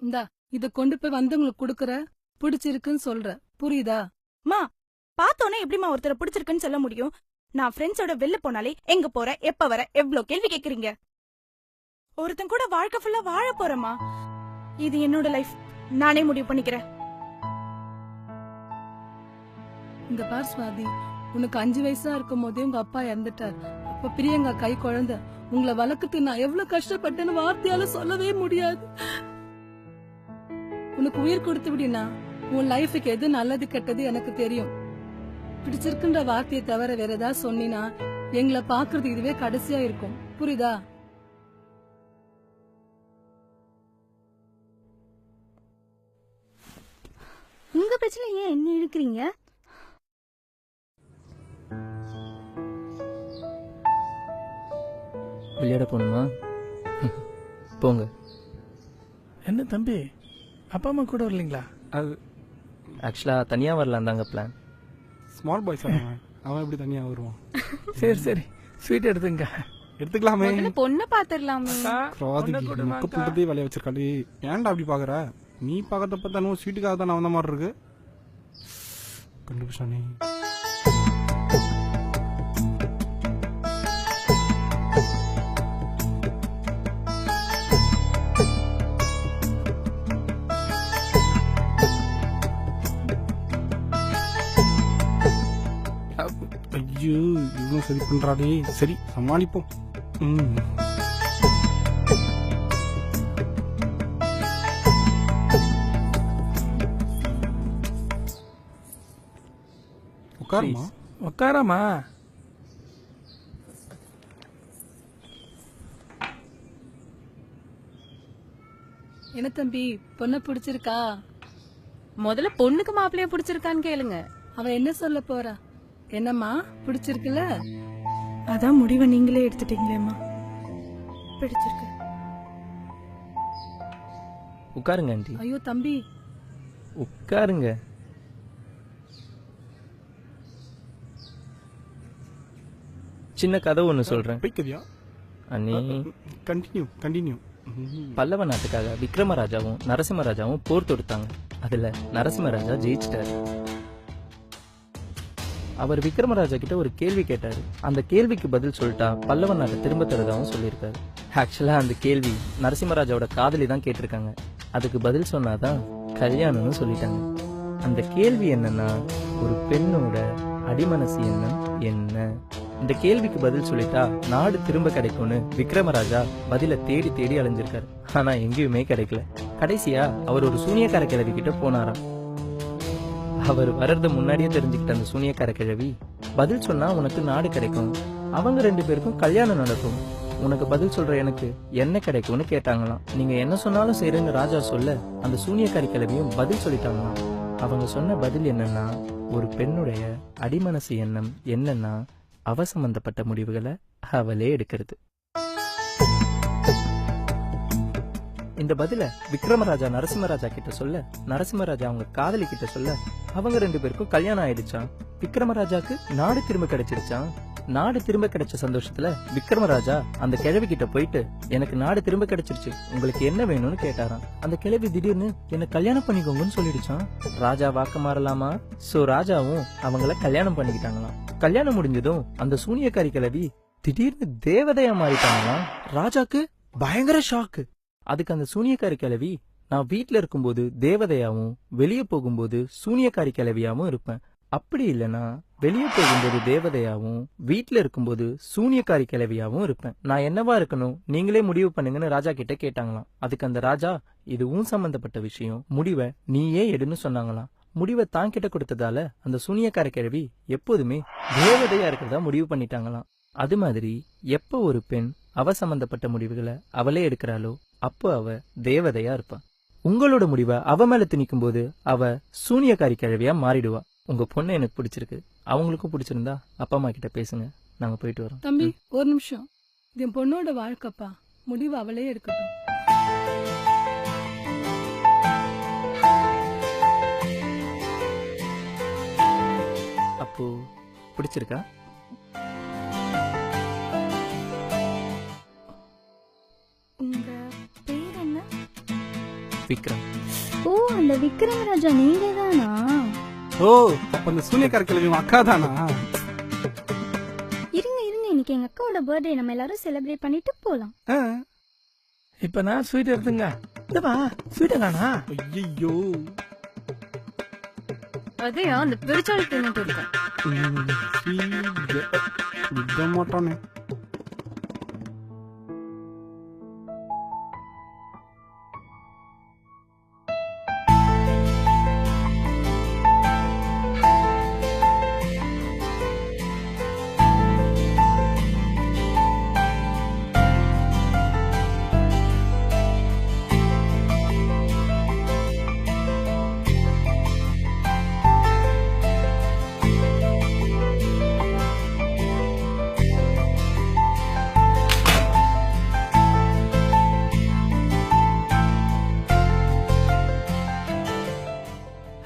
இந்தா இத கொண்டு போய் வந்தவங்களுக்கு குடுக்கற பிடிச்சிருக்குன்னு சொல்ற. புரியுதா? மா பார்த்தோன்னே எப்படிம்மா ஒருத்தரை பிடிச்சிருக்குன்னு சொல்ல முடியும்? நான் ஃப்ரெண்ட்ஸோட வெளில போனாலே எங்க போற எப்ப வர எவ்ளோ கேள்வி கேக்குறீங்க? ஒருத்தன் கூட வாழ்க்கை ஃபுல்லா வாழ போறேம்மா. இது என்னோட லைஃப் நானே முடிவு பண்ணிக்கிறேன். இந்த பார் சுவாதி உனக்கு அஞ்சு வயசா இருக்கும் போதே உங்க அப்பா இறந்துட்டார். அப்ப பிரியங்கா கை குழந்தை உங்களை வளர்க்கறதுக்கு நான் எவ்வளவு கஷ்டப்பட்டேன்னு வார்த்தையால சொல்லவே முடியாது. உனக்கு உயிர் கொடுத்து விடினா உன் லைஃபுக்கு எது நல்லது கெட்டது எனக்கு தெரியும். பிடிச்சிருக்குன்ற வார்த்தையை தவிர வேற ஏதாவது சொன்னினா எங்களை பாக்குறது இதுவே கடைசியா இருக்கும். புரியுதா? உங்க பிரச்சனை ஏன் என்ன இழுக்கிறீங்க? விளையாட போகணுமா? போங்க. என்ன தம்பி? அப்பா அம்மா கூட வரலீங்களா? அது ஆக்சுவலாக தனியாக வரலாம் தாங்க பிளான் ஸ்மால் பாய்ஸ் அவன்? அவன் எப்படி தனியா வருவான்? சரி சரி. ஸ்வீட் எடுத்துங்க. எடுத்துக்கலாமே. பொண்ணு பாத்துடலாமே பிராதிக்கு முக்க புட்டதே வேலையை வச்சிருக்காடி ஏன்டா அப்படி பாக்குற? நீ பாக்கிறத பார்த்தா ஸ்வீட்டுக்காக தான் வந்த மாதிரி இருக்கு. கண்டுபிடிச்சானே. இவனும் சரி பண்றாடே சரி சமாளிப்போம். ம். உட்காருமா? உட்காராமா என்ன தம்பி பொண்ணை பிடிச்சிருக்கா? முதல்ல பொண்ணுக்கு மாப்பிள்ளைய பிடிச்சிருக்கான்னு கேளுங்க. அவ என்ன சொல்ல போறா? என்னம்மா? பிடிச்சிருக்குல்ல? அதான் முடிவை நீங்களே எடுத்துட்டீங்களேம்மா பிடிச்சிருக்கு. உட்காருங்க ஆண்டி. ஐயோ தம்பி. உட்காருங்க. சின்ன கதை ஒன்று சொல்கிறேன் வைக்கதியா அண்ணி. கண்டினியூ கண்டினியூ பல்லவ நாட்டுக்காக விக்ரமராஜாவும் நரசிம்மராஜாவும் போர் தொடுத்தாங்க. அதுல நரசிம்மராஜா ஜெயிச்சிட்டாரு. அவர் விக்ரமராஜா கிட்ட ஒரு கேள்வி கேட்டாரு. அந்த கேள்விக்கு பதில் சொல்லிட்டா பல்லவன் நாட்டை திரும்ப தருதாவும் சொல்லியிருக்காரு. ஆக்சுவலா அந்த கேள்வி நரசிம்மராஜாவோட காதலி தான் கேட்டிருக்காங்க. அதுக்கு பதில் சொன்னாதான் கல்யாணம்னு சொல்லிட்டாங்க. அந்த கேள்வி என்னன்னா ஒரு பெண்ணோட அடிமனசு எண்ணம் என்ன? இந்த கேள்விக்கு பதில் சொல்லிட்டா நாடு திரும்ப கிடைக்கும்னு விக்ரமராஜா பதில தேடி தேடி அலைஞ்சிருக்காரு. ஆனா எங்கேயுமே கிடைக்கல. கடைசியா அவர் ஒரு சூனியக்கார கிழவி கிட்ட போனாராம். அவர் வர்றது முன்னாடியே தெரிஞ்சுக்கிட்ட அந்த சூனியக்கார கிழவி பதில் சொன்னா உனக்கு நாடு கிடைக்கும். அவங்க ரெண்டு பேருக்கும் கல்யாணம் நடக்கும். உனக்கு பதில் சொல்ற எனக்கு என்ன கிடைக்கும்னு கேட்டாங்களாம். நீங்க என்ன சொன்னாலும் செய்யறேன்னு ராஜா சொல்ல அந்த சூனியக்காரி கிழவியும் பதில் சொல்லிட்டாங்களாம். அவங்க சொன்ன பதில் என்னன்னா ஒரு பெண்ணுடைய அடிமனசு எண்ணம் என்னன்னா அவ சம்பந்தப்பட்ட முடிவுகளை அவளே எடுக்கிறது. இந்த பதில விக்ரமராஜா நரசிம்மராஜா கிட்ட சொல்ல நரசிம்மராஜா அவங்க காதலி கிட்ட சொல்ல அவங்க ரெண்டு பேருக்கும் கல்யாணம் ஆயிடுச்சான் விக்ரமராஜாக்கு நாடு திரும்ப கிடைச்சிருச்சான் நாடு திரும்ப கிடைச்ச சந்தோஷத்துல விக்ரமராஜா அந்த கிழவி கிட்ட போயிட்டு எனக்கு நாடு திரும்ப கிடைச்சிருச்சு உங்களுக்கு என்ன வேணும்னு கேட்டாராம். அந்த கிழவி திடீர்னு என்ன கல்யாணம் பண்ணிக்கோங்கன்னு சொல்லிடுச்சான் ராஜா வாக்க மாறலாமா? சோ ராஜாவும் அவங்கள கல்யாணம் பண்ணிக்கிட்டாங்களாம். கல்யாணம் முடிஞ்சதும் அந்த சூனியக்காரி கிழவி திடீர்னு தேவதையா மாறிட்டாங்களாம். ராஜாக்கு பயங்கர ஷாக்கு அதுக்கு அந்த சூனியக்காரி கிழவி நான் வீட்ல இருக்கும்போது தேவதையாவும் வெளியே போகும்போது சூனியக்காரி கிளவியாவும் இருப்பேன். அப்படி இல்லனா வெளியே போகும்போது தேவதையாவும் வீட்ல இருக்கும்போது சூனியக்காரி கிழவியாவும் இருப்பேன். நான் என்னவா இருக்கணும்? நீங்களே முடிவு பண்ணுங்கன்னு ராஜா கிட்ட கேட்டாங்களாம். அதுக்கு அந்த ராஜா இது உன் சம்பந்தப்பட்ட விஷயம். முடிவை நீயே எடுன்னு சொன்னாங்களாம். முடிவை தான் கிட்ட கொடுத்ததால அந்த சூனியக்கார கிழவி எப்போதுமே தேவதையா இருக்கிறதா முடிவு பண்ணிட்டாங்களாம். அது மாதிரி எப்போ ஒரு பெண் அவ சம்பந்தப்பட்ட முடிவுகளை அவளே எடுக்கிறாளோ அப்போ அவ தேவதையா இருப்பா. உங்களோட முடிவை அவ மேல திணிக்கும் போது அவ சூனியக்காரி கிழவியா மாறிடுவா. உங்க பொண்ணு எனக்கு பிடிச்சிருக்கு. அவங்களுக்கும் பிடிச்சிருந்தா அப்பா அம்மா கிட்ட பேசுங்க. நாங்க போயிட்டு வரோம். தம்பி ஒரு நிமிஷம். இது என் பொண்ணோட வாழ்க்கைப்பா. முடிவு அவளே எடுக்கட்டும். அப்போ பிடிச்சிருக்கா? விக்ரம். ஓ அந்த விக்ரமராஜா நீங்க தானா ஓ அப்ப அந்த சூனியக்கார கிழவி உன் அக்கா தானா? இருங்க இருங்க இன்னைக்கு எங்க அக்காவோட பர்த்டே நம்ம எல்லாரும் செலிப்ரேட் பண்ணிட்டு போலாம். ஆ. இப்ப நான் ஸ்வீட் எடுத்துங்க. இதப்பா ஸ்வீட்டை காணா ஐயையோ. அதையா அந்த பெருச்சாளி தின்னுட்டு இருக்கேன். ம், sweet. விட மாட்டானே.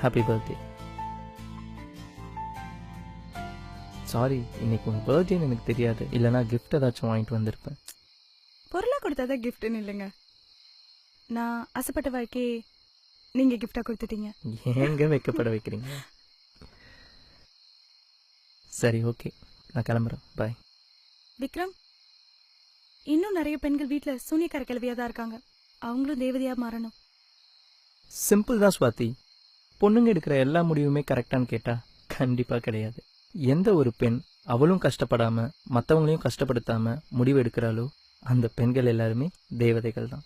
ஹாப்பி பர்த்டே சாரி இன்னைக்கு உன் பர்த்டேன்னு எனக்கு தெரியாது. இல்லைனா கிஃப்ட் ஏதாச்சும் வாங்கிட்டு வந்திருப்பேன். பொருளா கொடுத்தாதான் கிஃப்ட்னு இல்லைங்க. நான் ஆசைப்பட்ட வாழ்க்கையை நீங்க கிஃப்டா கொடுத்துட்டீங்க. ஏங்க வைக்கப்பட வைக்கிறீங்க? சரி ஓகே நான் கிளம்புறேன். பாய் விக்ரம் இன்னும் நிறைய பெண்கள் வீட்ல சூனியக்கார கிழவியா தான் இருக்காங்க. அவங்களும் தேவதையா மாறணும். சிம்பிள் தான் சுவாதி. பொண்ணுங்க எடுக்கிற எல்லா முடிவுமே கரெக்டான்னு கேட்டா கண்டிப்பா கிடையாது. எந்த ஒரு பெண் அவளும் கஷ்டப்படாம மற்றவங்களையும் கஷ்டப்படுத்தாம முடிவு எடுக்கிறாளோ அந்த பெண்கள் எல்லாருமே தேவதைகள் தான்